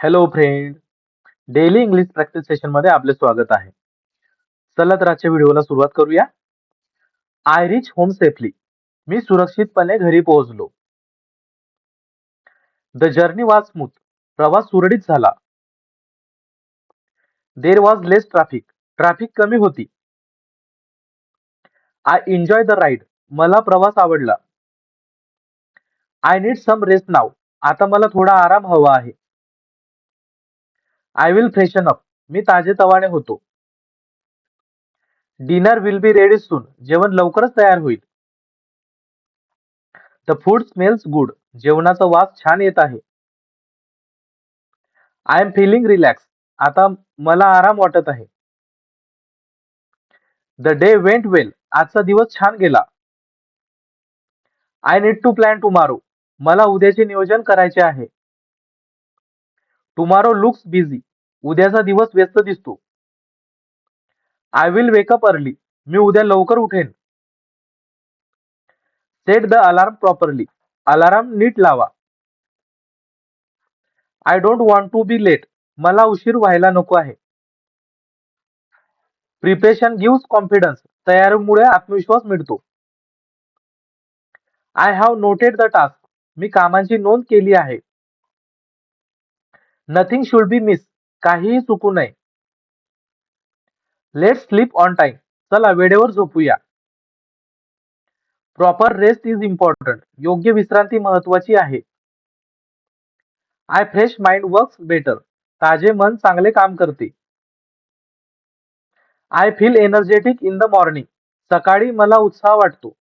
Hello friend daily English practice सेशनमध्ये आपले स्वागत आहे. चला तर आजच्या व्हिडिओला सुरुवात करूया. आय रिच होम सेफली मी सुरक्षितपणे घरी पोहोचलो. द जर्नी वॉज स्मूथ प्रवास सुरळीत झाला. There was less traffic traffic कमी होती. आय एन्जॉय द राईड मला प्रवास आवडला. I need some rest now आता मला थोडा आराम हवा आहे. आय विल फ्रेशन अप मी ताजे तवाने होतो. Dinner will be ready soon जेवण लवकरच तयार होईल. द फूड स्मेल्स गुड जेवणाचा वास छान येत आहे. आय एम फिलिंग रिलॅक्स आता मला आराम वाटत आहे. द डे वेंट वेल आजचा दिवस छान गेला. I need to plan tomorrow मला उद्याचे नियोजन करायचे आहे. टुमारो लुक्स बिझी उद्याचा दिवस व्यस्त दिसतो. I will wake up early मी उद्या लवकर उठेन. Set the alarm properly alarm नीट लावा. I don't want to be late मला उशीर व्हायला नको आहे. प्रिपरेशन गिव्स कॉन्फिडन्स तयारीमुळे आत्मविश्वास मिळतो. I have noted the task मी कामांची नोंद केली आहे. नथिंग शुड बी मिस काहीही चुकू नये. लेट स्लीप ऑन टाइम चला वेळेवर झोपूया. प्रॉपर रेस्ट इज इम्पॉर्टंट योग्य विश्रांती महत्वाची आहे. I fresh mind works better ताजे मन चांगले काम करते. I feel energetic in the morning सकाळी मला उत्साह वाटतो.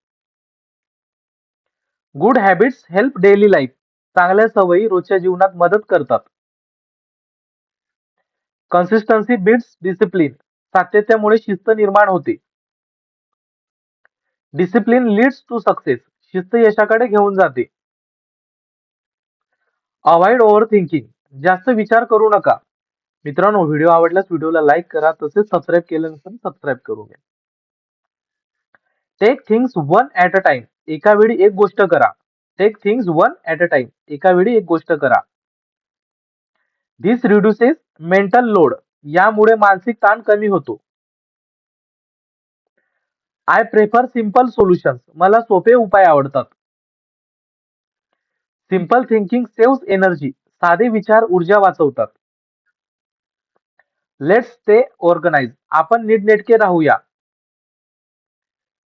Good habits help daily life चांगल्या सवयी रोजच्या जीवनात मदत करतात. कन्सिस्टन्सी बिट्स डिसिप्लिन सातत्यामुळे शिस्त निर्माण होते. डिसिप्लिन लीड्स टू सक्सेस शिस्त यशाकडे घेऊन जाते. अवॉइड ओव्हर थिंकिंग जास्त विचार करू नका. मित्रांनो व्हिडिओ आवडल्यास व्हिडिओला लाईक करा तसेच सबस्क्राईब केलं नसेल सबस्क्राईब करू घ्या take things one at a time एका वेळी एक गोष्ट करा. Take things one at a time एका वेळी एक गोष्ट करा. दिस रिड्युसेस मेंटल लोड यामुळे मानसिक ताण कमी होतो. आय प्रेफर सिंपल सोल्युशन्स मला सोपे उपाय आवडतात. सिंपल थिंकिंग सेव्स एनर्जी साधे विचार ऊर्जा वाचवतात. लेट्स स्टे ऑर्गनाइज आपण नीटनेटके राहूया.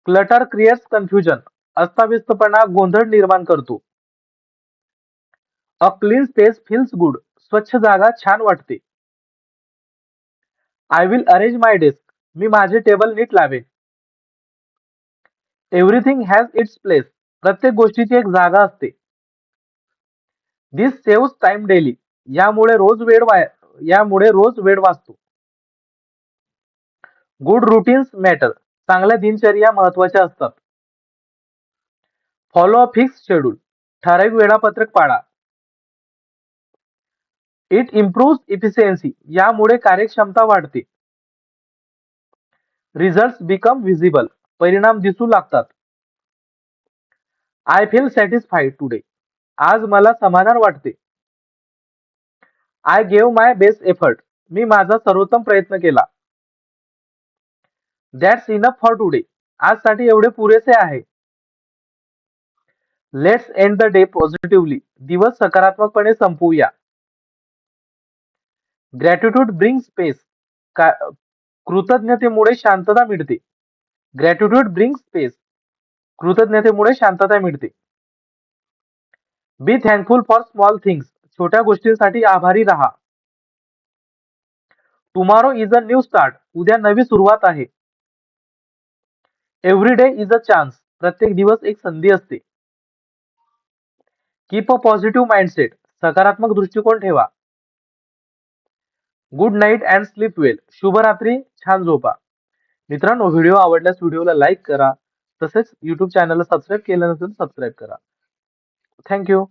क्लटर क्रिएट्स कन्फ्युजन अस्ताव्यस्तपणा गोंधळ निर्माण करतो. A clean space feels good स्वच्छ जागा छान वाटते. I will arrange my desk मी माझे टेबल नीट लावेन. एव्हरीथिंग हॅज इट्स प्लेस प्रत्येक गोष्टीची एक जागा असते. दिस सेव्स टाइम डेली यामुळे रोज वेळ यामुळे रोज वेळ वाचतो. गुड रुटीन्स मॅटर चांगल्या दिनचर्या महत्त्वाच्या असतात. फॉलो अ फिक्स शेड्यूल ठराविक वेळापत्रक पाळा. इट इम्प्रूव्ह इफिशियन्सी यामुळे कार्यक्षमता वाढते. रिझल्ट बिकम व्हिजिबल परिणाम दिसू लागतात. आय फील सॅटिस्फाईड टुडे आज मला समाधान वाटते. I gave my best effort मी माझा सर्वोत्तम प्रयत्न केला. दॅट्स इनफ फॉर टुडे आजसाठी एवढे पुरेसे आहे. Let's end the day positively दिवस सकारात्मकपणे संपवूया ग्रॅटिट्यूड ब्रिंग स्पेस कृतज्ञतेमुळे शांतता मिळते. ग्रॅटिट्यूड ब्रिंग स्पेस कृतज्ञतेमुळे शांतता मिळते. Be thankful for small things छोट्या गोष्टींसाठी आभारी राहा. Tomorrow is a new start उद्या नवी सुरुवात आहे. Every day is a chance प्रत्येक दिवस एक संधी असते. कीप अ पॉझिटिव्ह माइंडसेट सकारात्मक दृष्टिकोन ठेवा. Good night and sleep well शुभरात्री छान झोपा. मित्रांनो व्हिडिओ आवडल्यास व्हिडिओला लाईक करा. तसेच युट्यूब चॅनलला सबस्क्राईब केलं नसेल सबस्क्राईब करा. थँक्यू